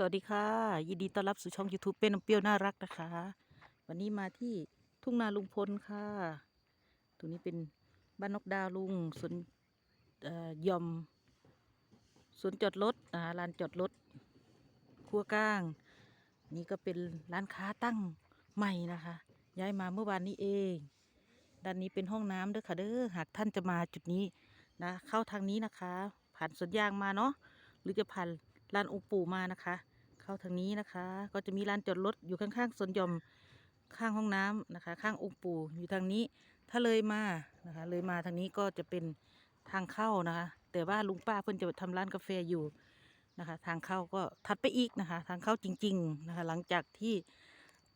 สวัสดีค่ะ ยินดีต้อนรับสู่ช่อง YouTube เป็นน้ำเปรี้ยวน่ารักนะคะ วันนี้มาที่ทุ่งนาลุงพลค่ะ ตรงนี้เป็นบ้านนกดาวลุงสวนเอ่อยอมสวนจอดรถนะคะลานจอดรถครัวกลาง นี่ก็เป็นร้านค้าตั้งใหม่นะคะ ย้ายมาเมื่อวานนี้เองด้านนี้เป็นห้องน้ำเด้อค่ะเด้อหากท่านจะมาจุดนี้นะเข้าทางนี้นะคะ ผ่านสวนยางมาเนาะหรือจะผ่านลานองค์ปู่มานะคะ เข้าทางนี้นะคะ ก็จะมีลานจอดรถอยู่ข้างๆสวนหยอมข้างห้องน้ำนะคะ ข้างองค์ปู่อยู่ทางนี้ ถ้าเลยมานะคะ เลยมาทางนี้ก็จะเป็นทางเข้านะคะ แต่ว่าลุงป้าเพิ่นจะทำร้านกาแฟอยู่นะคะ ทางเข้าก็ถัดไปอีกนะคะ ทางเข้าจริง ๆนะคะ หลังจากที่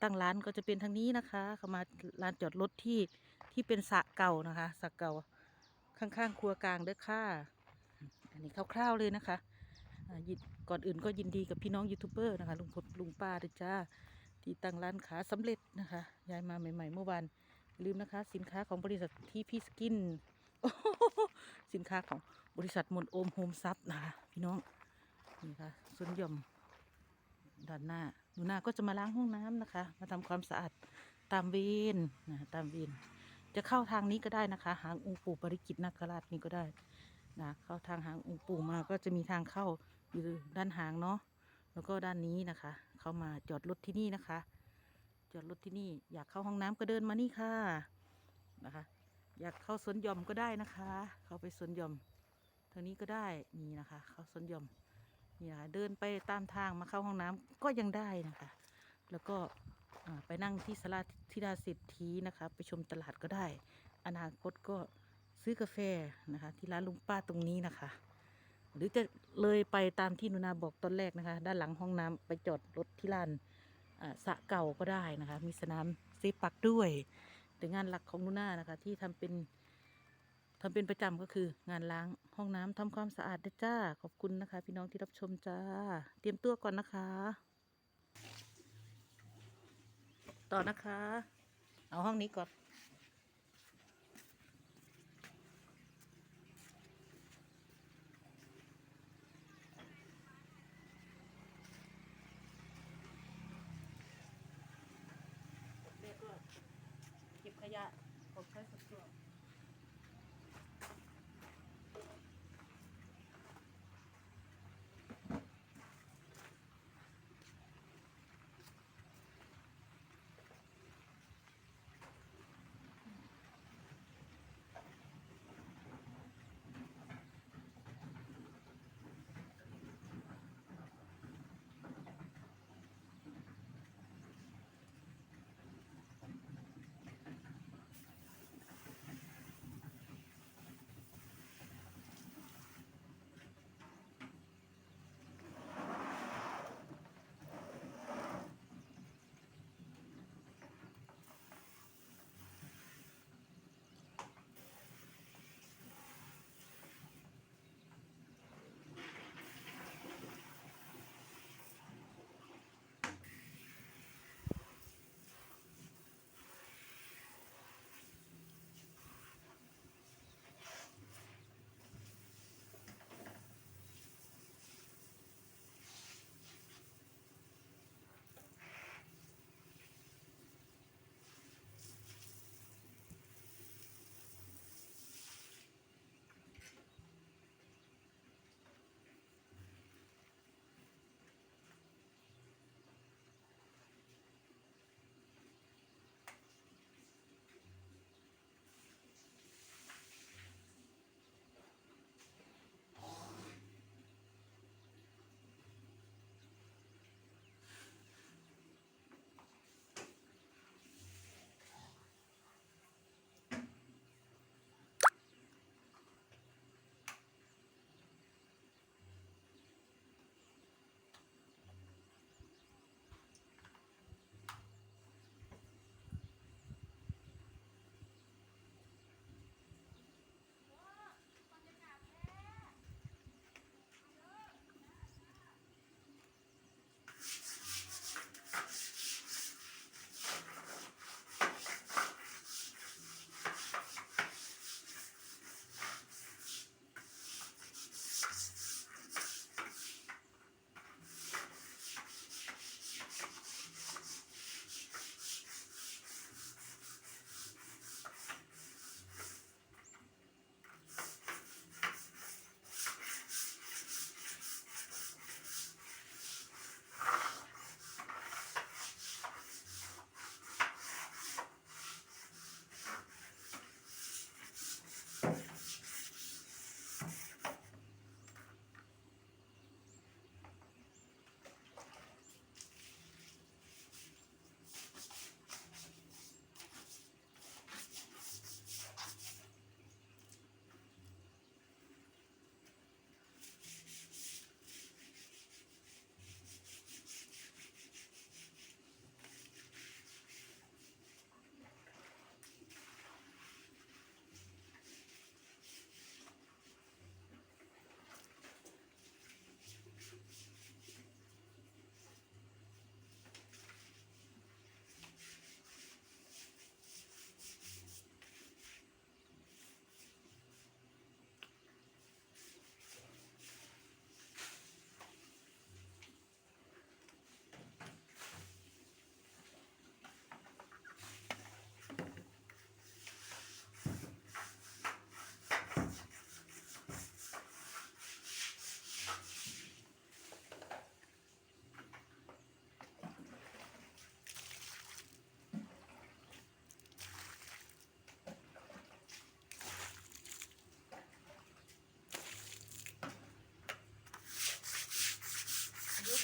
ตั้งร้านก็จะเป็นทางนี้นะคะเข้ามาลานจอดรถที่ที่เป็นสระเก่านะคะสระเก่าข้างๆครัวกลางเด้อค่ะ อันนี้คร่าวๆเลยนะคะ ก่อนอื่นก็ยินดีกับพี่น้องยูทูบเบอร์นะคะลุงพลลุงป้าด้วยจ้าที่ตั้งร้านขาสำเร็จนะคะย้ายมาใหม่ ๆ เมื่อวานลืมนะคะ สินค้าของบริษัทที่พี่สกินสินค้าของบริษัทมนโอมโฮมซับนะคะพี่น้องนี่ค่ะส่วนย่อมด้านหน้าหนูนาก็จะมาล้างห้องน้ำนะคะ มาทำความสะอาดตามเวรนะตามเวรจะเข้าทางนี้ก็ได้นะคะ หางองค์ปู่ปริกิตนาคราชนี่ก็ได้นะเข้าทางหางองค์ปู่มาก็จะมีทางเข้า อยู่ด้านหางเนาะแล้วก็ด้านนี้นะคะ เข้ามาจอดรถที่นี่นะคะ จอดรถที่นี่ อยากเข้าห้องน้ำก็เดินมานี่ค่ะนะคะ อยากเข้าสวนหย่อมก็ได้นะคะ เข้าไปสวนหย่อมทางนี้ก็ได้นี่นะคะ เข้าสวนหย่อมนี่นะคะเดินไปตามทางมาเข้าห้องน้ำก็ยังได้นะคะ แล้วก็ไปนั่งที่สลาธิดาเศรษฐีนะคะ ไปชมตลาดก็ได้ อนาคตก็ซื้อกาแฟนะคะ ที่ร้านลุงป้าตรงนี้นะคะ หรือจะเลยไปตามที่นุนาบอกตอนแรกนะคะ ด้านหลังห้องน้ำไปจอดรถที่ลานสะเก่าก็ได้นะคะ มีสนามเซปักด้วยแต่งานหลักของนุนานะคะ ที่ทำเป็นทำเป็นประจำก็คืองานล้างห้องน้ำทำความสะอาดด้วยจ้าขอบคุณนะคะ พี่น้องที่รับชมจ้า เตรียมตัวก่อนนะคะ ต่อนะคะ เอาห้องนี้ก่อน เรียกว่าเก็บ ขยะของใช้สัดส่วน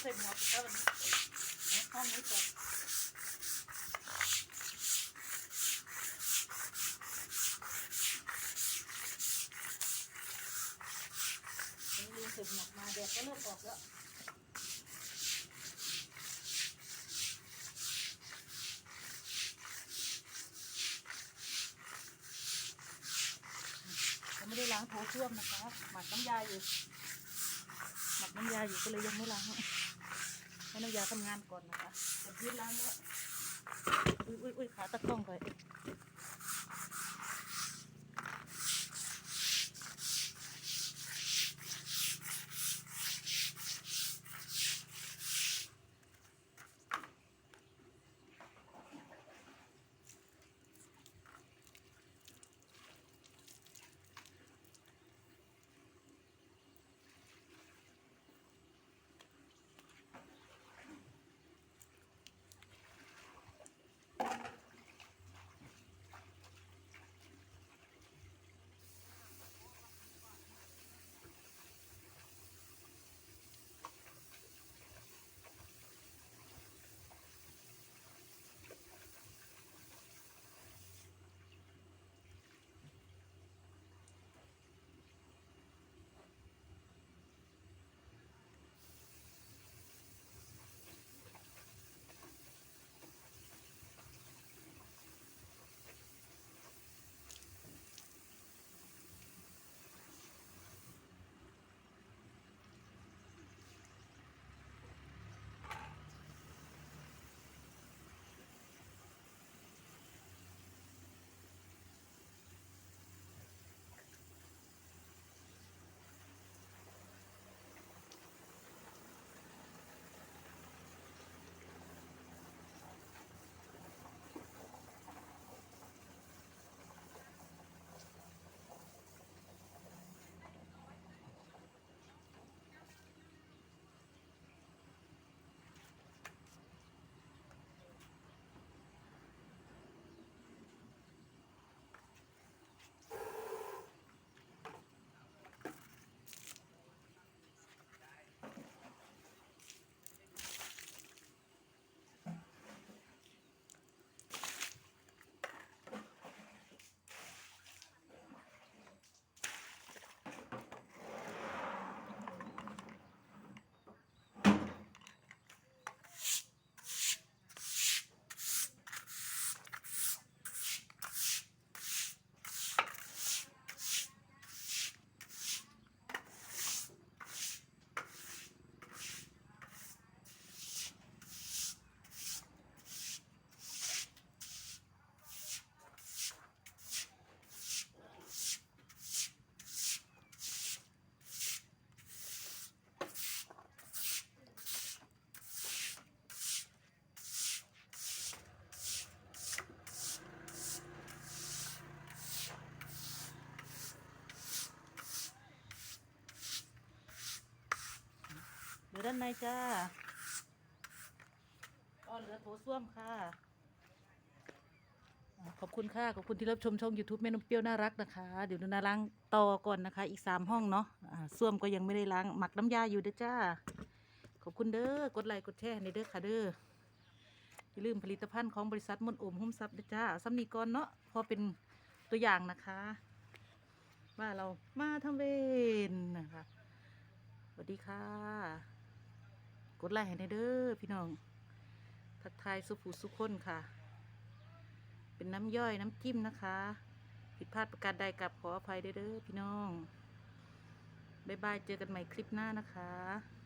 ใส่หมวกแล้ววันนี้ในห้องนี้ก่อนนนี้ลืมใส่หมวกมาแดดก็เริ่มออกแล้วยังไม่ได้ล้างโถส้วมนะคะ หมักน้ำยาอยู่ หมักน้ำยาอยู่ก็เลยยังไม่ล้าง ให้น้ำยาทำงานก่อนนะคะจะยืดล้างแล้วอุ้ยอุ้ยอุ้ยขาตะกล้องก่อน ด้านในจ้าก็เหลือโถส้วมค่ะ ขอบคุณค่ะ ขอบคุณที่รับชมช่อง YouTube แม่นมเปรี้ยวน่ารักนะคะ เดี๋ยวนาล้างต่อก่อนนะคะ อีกสามห้องเนาะส้วมก็ยังไม่ได้ล้างหมักน้ำยาอยู่เด้อจ้า ขอบคุณเด้อกดไลค์กดแชร์ในเด้อค่ะเด้ออย่าลืมผลิตภัณฑ์ของบริษัทมนโอมหุ้มทรัพย์เด้อจ้าซ้ำนีก่อนเนาะพอเป็นตัวอย่างนะคะว่าเรามาทำเวนนะคะสวัสดีค่ะ กดไลค์ให้ในเด้อพี่น้อง ทักทายสุภูสุคนค่ะ เป็นน้ำย่อยน้ำจิ้มนะคะ ผิดพลาดประการใดกับขออภัยเด้อเด้อพี่น้อง บ๊ายบายเจอกันใหม่คลิปหน้านะคะ